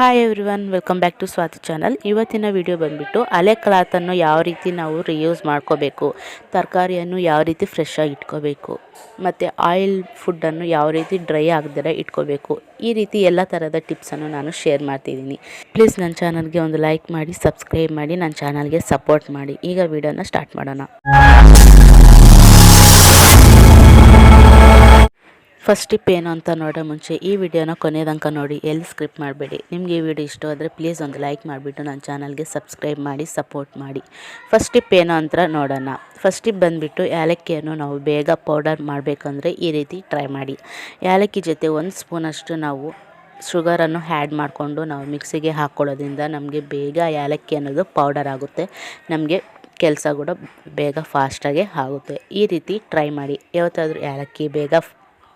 Hi everyone welcome back to Swathi channel ಇವತ್ತಿನ video ಬಂದುಬಿಟ್ಟು ಹಳೆ ಕ್ಲಾತನ್ನು ಯಾವ ರೀತಿ ನಾವು ರಿಯೂಸ್ ಮಾಡ್ಕೋಬೇಕು, ತರಕಾರಿಯನ್ನು ಯಾವ ರೀತಿ ಫ್ರೆಶ್ ಆಗಿ ಇಟ್ಕೋಬೇಕು, ಮತ್ತು ಆಯಿಲ್ ಫುಡ್ಡನ್ನು ಯಾವ ರೀತಿ ಡ್ರೈ ಆಗದಿರ ಇಟ್ಕೋಬೇಕು, ಈ ರೀತಿ ಎಲ್ಲ ಥರದ ಟಿಪ್ಸನ್ನು ನಾನು ಶೇರ್ ಮಾಡ್ತಿದ್ದೀನಿ. ಪ್ಲೀಸ್ ನನ್ನ ಚಾನಲ್ಗೆ ಒಂದು ಲೈಕ್ ಮಾಡಿ ಸಬ್ಸ್ಕ್ರೈಬ್ ಮಾಡಿ, ನನ್ನ ಚಾನಲ್ಗೆ ಸಪೋರ್ಟ್ ಮಾಡಿ. ಈಗ ವಿಡಿಯೋನ ಸ್ಟಾರ್ಟ್ ಮಾಡೋಣ. ಫಸ್ಟ್ ಟಿಪ್ ಏನು ಅಂತ ನೋಡೋ ಮುಂಚೆ ಈ ವಿಡಿಯೋನ ಕೊನೆ ತನಕ ನೋಡಿ, ಎಲ್ಲಿ ಸ್ಕ್ರಿಪ್ ಮಾಡಬೇಡಿ. ನಿಮಗೆ ಈ ವಿಡಿಯೋ ಇಷ್ಟ ಆದರೆ ಪ್ಲೀಸ್ ಒಂದು ಲೈಕ್ ಮಾಡಿಬಿಟ್ಟು ನನ್ನ ಚಾನಲ್ಗೆ ಸಬ್ಸ್ಕ್ರೈಬ್ ಮಾಡಿ ಸಪೋರ್ಟ್ ಮಾಡಿ. ಫಸ್ಟ್ ಟಿಪ್ ಏನು ಅಂತ ನೋಡೋಣ. ಫಸ್ಟ್ ಟಿಪ್ ಬಂದುಬಿಟ್ಟು ಏಲಕ್ಕಿಯನ್ನು ನಾವು ಬೇಗ ಪೌಡರ್ ಮಾಡಬೇಕಂದ್ರೆ ಈ ರೀತಿ ಟ್ರೈ ಮಾಡಿ. ಏಲಕ್ಕಿ ಜೊತೆ ಒಂದು ಸ್ಪೂನಷ್ಟು ನಾವು ಶುಗರನ್ನು ಆ್ಯಡ್ ಮಾಡಿಕೊಂಡು ನಾವು ಮಿಕ್ಸಿಗೆ ಹಾಕ್ಕೊಳ್ಳೋದ್ರಿಂದ ನಮಗೆ ಬೇಗ ಏಲಕ್ಕಿ ಅನ್ನೋದು ಪೌಡರ್ ಆಗುತ್ತೆ. ನಮಗೆ ಕೆಲಸ ಕೂಡ ಬೇಗ ಫಾಸ್ಟಾಗೆ ಆಗುತ್ತೆ. ಈ ರೀತಿ ಟ್ರೈ ಮಾಡಿ. ಯಾವತ್ತಾದರೂ ಏಲಕ್ಕಿ ಬೇಗ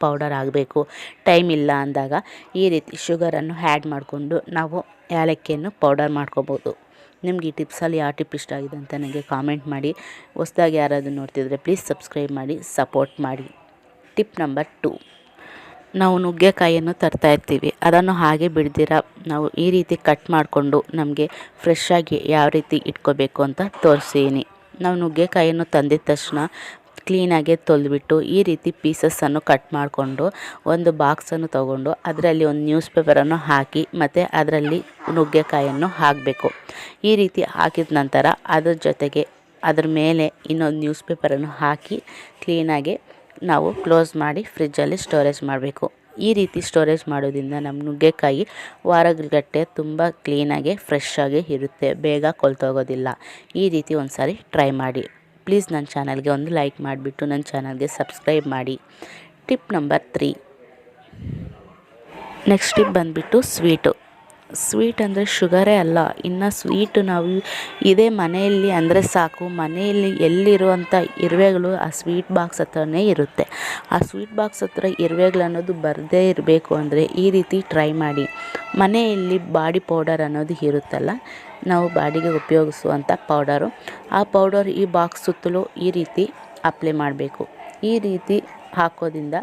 ಪೌಡರ್ ಆಗಬೇಕು. ಟೈಮ್ ಇಲ್ಲ ಅಂದಾಗ ಈ ರೀತಿ ಶುಗರನ್ನು ಆ್ಯಡ್ ಮಾಡಿಕೊಂಡು ನಾವು ಏಲಕ್ಕಿಯನ್ನು ಪೌಡರ್ ಮಾಡ್ಕೋಬೋದು. ನಿಮ್ಗೆ ಈ ಟಿಪ್ಸಲ್ಲಿ ಯಾವ ಟಿಪ್ ಇಷ್ಟ ಆಗಿದೆ ಅಂತ ನನಗೆ ಕಾಮೆಂಟ್ ಮಾಡಿ. ಹೊಸ್ದಾಗಿ ಯಾರಾದರೂ ನೋಡ್ತಿದ್ರೆ ಪ್ಲೀಸ್ ಸಬ್ಸ್ಕ್ರೈಬ್ ಮಾಡಿ ಸಪೋರ್ಟ್ ಮಾಡಿ. ಟಿಪ್ ನಂಬರ್ ಟು ನಾವು ನುಗ್ಗೆಕಾಯಿಯನ್ನು ತರ್ತಾ ಇರ್ತೀವಿ. ಅದನ್ನು ಹಾಗೆ ಬಿಡ್ದಿರ, ನಾವು ಈ ರೀತಿ ಕಟ್ ಮಾಡಿಕೊಂಡು ನಮಗೆ ಫ್ರೆಶ್ಶಾಗಿ ಯಾವ ರೀತಿ ಇಟ್ಕೋಬೇಕು ಅಂತ ತೋರಿಸ್ತೀನಿ. ನಾವು ನುಗ್ಗೆಕಾಯಿಯನ್ನು ತಂದಿದ ತಕ್ಷಣ ಕ್ಲೀನಾಗಿ ತೊಳೆದ್ಬಿಟ್ಟು ಈ ರೀತಿ ಪೀಸಸ್ಸನ್ನು ಕಟ್ ಮಾಡಿಕೊಂಡು ಒಂದು ಬಾಕ್ಸನ್ನು ತಗೊಂಡು ಅದರಲ್ಲಿ ಒಂದು ನ್ಯೂಸ್ ಪೇಪರನ್ನು ಹಾಕಿ ಮತ್ತು ಅದರಲ್ಲಿ ನುಗ್ಗೆಕಾಯನ್ನು ಹಾಕಬೇಕು. ಈ ರೀತಿ ಹಾಕಿದ ನಂತರ ಅದರ ಜೊತೆಗೆ ಅದರ ಮೇಲೆ ಇನ್ನೊಂದು ನ್ಯೂಸ್ ಪೇಪರನ್ನು ಹಾಕಿ ಕ್ಲೀನಾಗೆ ನಾವು ಕ್ಲೋಸ್ ಮಾಡಿ ಫ್ರಿಜ್ಜಲ್ಲಿ ಸ್ಟೋರೇಜ್ ಮಾಡಬೇಕು. ಈ ರೀತಿ ಸ್ಟೋರೇಜ್ ಮಾಡೋದ್ರಿಂದ ನಮ್ಮ ನುಗ್ಗೆಕಾಯಿ ವಾರಗಟ್ಟೆ ತುಂಬ ಕ್ಲೀನಾಗೆ ಫ್ರೆಶ್ ಆಗಿ ಇರುತ್ತೆ. ಬೇಗ ಕೊಳ್ತೋಗೋದಿಲ್ಲ ಈ ರೀತಿ ಒಂದು ಸಾರಿ ಟ್ರೈ ಮಾಡಿ. ಪ್ಲೀಸ್ ನನ್ನ ಚಾನಲ್ಗೆ ಒಂದು ಲೈಕ್ ಮಾಡಿಬಿಟ್ಟು ನನ್ನ ಚಾನಲ್ಗೆ ಸಬ್ಸ್ಕ್ರೈಬ್ ಮಾಡಿ. Tip number three. Next tip ಬಂದುಬಿಟ್ಟು ಸ್ವೀಟು. ಸ್ವೀಟ್ ಅಂದರೆ ಶುಗರೇ ಅಲ್ಲ, ಇನ್ನು ಸ್ವೀಟು ನಾವು ಇದೇ ಮನೆಯಲ್ಲಿ ಅಂದರೆ ಸಾಕು, ಮನೆಯಲ್ಲಿ ಎಲ್ಲಿರುವಂಥ ಇರುವೆಗಳು ಆ ಸ್ವೀಟ್ ಬಾಕ್ಸ್ ಹತ್ರನೇ ಇರುತ್ತೆ. ಆ ಸ್ವೀಟ್ ಬಾಕ್ಸ್ ಹತ್ರ ಇರುವೆಗಳು ಅನ್ನೋದು ಬರದೇ ಇರಬೇಕು ಅಂದರೆ ಈ ರೀತಿ ಟ್ರೈ ಮಾಡಿ. ಮನೆಯಲ್ಲಿ ಬಾಡಿ ಪೌಡರ್ ಅನ್ನೋದು ಇರುತ್ತಲ್ಲ, ನಾವು ಬಾಡಿಗೆ ಉಪಯೋಗಿಸುವಂಥ ಪೌಡರು. ಆ ಪೌಡರ್ ಈ ಬಾಕ್ಸ್ ಸುತ್ತಲೂ ಈ ರೀತಿ ಅಪ್ಲೈ ಮಾಡಬೇಕು. ಈ ರೀತಿ ಹಾಕೋದ್ರಿಂದ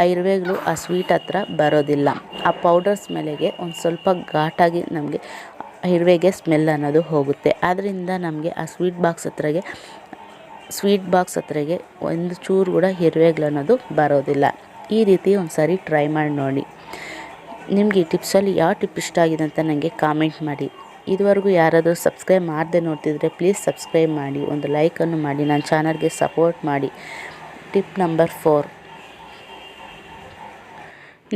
ಆ ಇರುವೆಗಳು ಆ ಸ್ವೀಟ್ ಹತ್ರ ಬರೋದಿಲ್ಲ. ಆ ಪೌಡರ್ ಸ್ಮೆಲ್ಗೆ ಒಂದು ಸ್ವಲ್ಪ ಘಾಟಾಗಿ ನಮಗೆ ಇರುವೆಗೆ ಸ್ಮೆಲ್ ಅನ್ನೋದು ಹೋಗುತ್ತೆ. ಆದ್ದರಿಂದ ನಮಗೆ ಆ ಸ್ವೀಟ್ ಬಾಕ್ಸ್ ಹತ್ರಗೆ ಸ್ವೀಟ್ ಬಾಕ್ಸ್ ಹತ್ರಗೆ ಒಂದು ಚೂರು ಕೂಡ ಇರುವೆಗಳು ಅನ್ನೋದು ಬರೋದಿಲ್ಲ. ಈ ರೀತಿ ಒಂದು ಸಾರಿ ಟ್ರೈ ಮಾಡಿ ನೋಡಿ. ನಿಮಗೆ ಈ ಟಿಪ್ಸಲ್ಲಿ ಯಾವ ಟಿಪ್ ಇಷ್ಟ ಆಗಿದೆ ಅಂತ ನನಗೆ ಕಾಮೆಂಟ್ ಮಾಡಿ. ಇದುವರೆಗೂ ಯಾರಾದರೂ ಸಬ್ಸ್ಕ್ರೈಬ್ ಮಾಡದೆ ನೋಡ್ತಿದ್ರೆ ಪ್ಲೀಸ್ ಸಬ್ಸ್ಕ್ರೈಬ್ ಮಾಡಿ, ಒಂದು ಲೈಕನ್ನು ಮಾಡಿ, ನನ್ನ ಚಾನಲ್ಗೆ ಸಪೋರ್ಟ್ ಮಾಡಿ. Tip number four.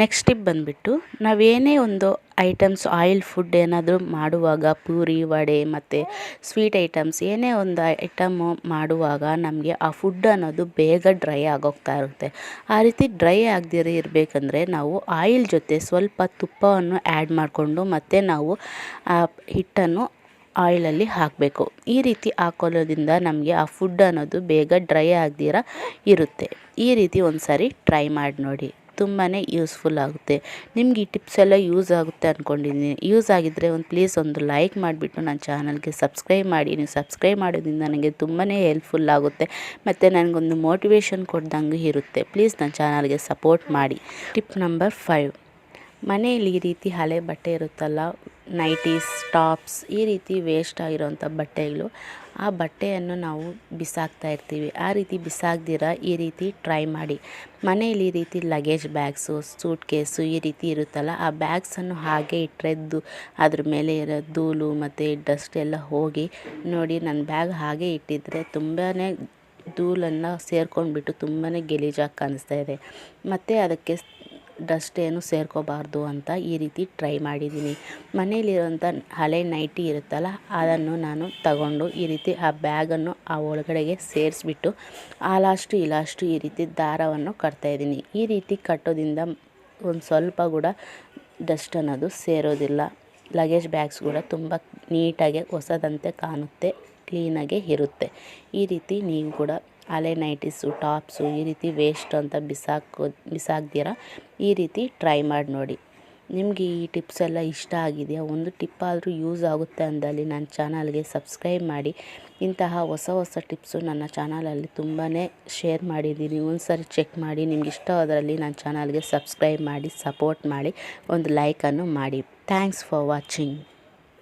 Next tip ಬಂದುಬಿಟ್ಟು, ನಾವೇನೇ ಒಂದು ಐಟಮ್ಸ್, ಆಯಿಲ್ ಫುಡ್ ಏನಾದರೂ ಮಾಡುವಾಗ ಪೂರಿ, ವಡೆ ಮತ್ತು ಸ್ವೀಟ್ ಐಟಮ್ಸ್ ಏನೇ ಒಂದು ಐಟಮು ಮಾಡುವಾಗ ನಮಗೆ ಆ ಫುಡ್ ಅನ್ನೋದು ಬೇಗ ಡ್ರೈ ಆಗೋಗ್ತಾ ಇರುತ್ತೆ. ಆ ರೀತಿ ಡ್ರೈ ಆಗದಿರೋ ಇರಬೇಕಂದ್ರೆ ನಾವು ಆಯಿಲ್ ಜೊತೆ ಸ್ವಲ್ಪ ತುಪ್ಪವನ್ನು ಆ್ಯಡ್ ಮಾಡಿಕೊಂಡು ಮತ್ತು ನಾವು ಆ ಹಿಟ್ಟನ್ನು ಆಯಿಲಲ್ಲಿ ಹಾಕಬೇಕು. ಈ ರೀತಿ ಹಾಕೊಳ್ಳೋದ್ರಿಂದ ನಮಗೆ ಆ ಫುಡ್ ಅನ್ನೋದು ಬೇಗ ಡ್ರೈ ಆಗದಿರ ಇರುತ್ತೆ. ಈ ರೀತಿ ಒಂದು ಸಾರಿ ಟ್ರೈ ಮಾಡಿ ನೋಡಿ. ತುಂಬಾ ಯೂಸ್ಫುಲ್ ಆಗುತ್ತೆ. ನಿಮ್ಗೆ ಈ ಟಿಪ್ಸ್ ಎಲ್ಲ ಯೂಸ್ ಆಗುತ್ತೆ ಅಂದ್ಕೊಂಡಿದ್ದೀನಿ ಯೂಸ್ ಆಗಿದ್ದರೆ ಒಂದು ಪ್ಲೀಸ್ ಒಂದು ಲೈಕ್ ಮಾಡಿಬಿಟ್ಟು ನನ್ನ ಚಾನಲ್ಗೆ ಸಬ್ಸ್ಕ್ರೈಬ್ ಮಾಡಿ. ನೀವು ಸಬ್ಸ್ಕ್ರೈಬ್ ಮಾಡೋದ್ರಿಂದ ನನಗೆ ತುಂಬಾ ಹೆಲ್ಪ್ಫುಲ್ ಆಗುತ್ತೆ. ಮತ್ತು ನನಗೊಂದು ಮೋಟಿವೇಶನ್ ಕೊಡ್ದಂಗೆ ಇರುತ್ತೆ. ಪ್ಲೀಸ್ ನನ್ನ ಚಾನಲ್ಗೆ ಸಪೋರ್ಟ್ ಮಾಡಿ. ಟಿಪ್ ನಂಬರ್ ಫೈವ್ ಮನೆಯಲ್ಲಿ ಈ ರೀತಿ ಹಳೆ ಬಟ್ಟೆ ಇರುತ್ತಲ್ಲ ನೈಟೀಸ್ ಟಾಪ್ಸ್ ಈ ರೀತಿ ವೇಸ್ಟ್ ಆಗಿರೋಂಥ ಬಟ್ಟೆಗಳು ಆ ಬಟ್ಟೆಯನ್ನು ನಾವು ಬಿಸಾಕ್ತಾ ಇರ್ತೀವಿ. ಆ ರೀತಿ ಬಿಸಾಕ್ದಿರ ಈ ರೀತಿ ಟ್ರೈ ಮಾಡಿ. ಮನೆಯಲ್ಲಿ ಈ ರೀತಿ ಲಗೇಜ್ ಬ್ಯಾಗ್ಸು ಸೂಟ್ ಕೇಸು ಈ ರೀತಿ ಇರುತ್ತಲ್ಲ, ಆ ಬ್ಯಾಗ್ಸನ್ನು ಹಾಗೆ ಇಟ್ಟರೆದ್ದು ಅದ್ರ ಮೇಲೆ ಇರೋ ಧೂಳು ಮತ್ತು ಡಸ್ಟ್ ಎಲ್ಲ ಹೋಗಿ ನೋಡಿ ನನ್ನ ಬ್ಯಾಗ್ ಹಾಗೆ ಇಟ್ಟಿದ್ದರೆ ತುಂಬಾ ಧೂಳನ್ನು ಸೇರ್ಕೊಂಡ್ಬಿಟ್ಟು ತುಂಬಾ ಗಲೀಜಾಗಿ ಕಾಣಿಸ್ತಾ ಇದೆ. ಮತ್ತು ಅದಕ್ಕೆ ಡಸ್ಟ್ ಏನು ಸೇರ್ಕೋಬಾರ್ದು ಅಂತ ಈ ರೀತಿ ಟ್ರೈ ಮಾಡಿದ್ದೀನಿ. ಮನೇಲಿರೋಂಥ ಹಳೆ ನೈಟಿ ಇರುತ್ತಲ್ಲ, ಅದನ್ನು ನಾನು ತಗೊಂಡು ಈ ರೀತಿ ಆ ಬ್ಯಾಗನ್ನು ಆ ಒಳಗಡೆಗೆ ಸೇರಿಸ್ಬಿಟ್ಟು ಆಲಾಷ್ಟು ಇಲಾಷ್ಟು ಈ ರೀತಿ ದಾರವನ್ನು ಕಟ್ತಾಯಿದ್ದೀನಿ ಈ ರೀತಿ ಕಟ್ಟೋದ್ರಿಂದ ಒಂದು ಸ್ವಲ್ಪ ಕೂಡ ಡಸ್ಟ್ ಅನ್ನೋದು ಸೇರೋದಿಲ್ಲ. ಲಗೇಜ್ ಬ್ಯಾಗ್ಸ್ ಕೂಡ ತುಂಬ ನೀಟಾಗಿ ಹೊಸದಂತೆ ಕಾಣುತ್ತೆ, ಕ್ಲೀನಾಗೆ ಇರುತ್ತೆ. ಈ ರೀತಿ ನೀವು ಕೂಡ ಹಳೆ ನೈಟೀಸು ಟಾಪ್ಸು ಈ ರೀತಿ ವೇಸ್ಟ್ ಅಂತ ಬಿಸಾಕೋ, ಬಿಸಾಕ್ದಿರ? ಈ ರೀತಿ ಟ್ರೈ ಮಾಡಿ ನೋಡಿ. ನಿಮಗೆ ಈ ಟಿಪ್ಸ್ ಎಲ್ಲ ಇಷ್ಟ ಆಗಿದೆಯಾ? ಒಂದು ಟಿಪ್ ಆದರೂ ಯೂಸ್ ಆಗುತ್ತೆ ಅಂದಲ್ಲಿ ನನ್ನ ಚಾನಲ್ಗೆ ಸಬ್ಸ್ಕ್ರೈಬ್ ಮಾಡಿ. ಇಂತಹ ಹೊಸ ಹೊಸ ಟಿಪ್ಸು ನನ್ನ ಚಾನಲಲ್ಲಿ ತುಂಬಾ ಶೇರ್ ಮಾಡಿದ್ದೀನಿ. ಒಂದು ಸಾರಿ ಚೆಕ್ ಮಾಡಿ. ನಿಮ್ಗೆ ಇಷ್ಟವಾದರಲ್ಲಿ ನನ್ನ ಚಾನಲ್ಗೆ ಸಬ್ಸ್ಕ್ರೈಬ್ ಮಾಡಿ, ಸಪೋರ್ಟ್ ಮಾಡಿ. ಒಂದು ಲೈಕನ್ನು ಮಾಡಿ. Thanks for watching.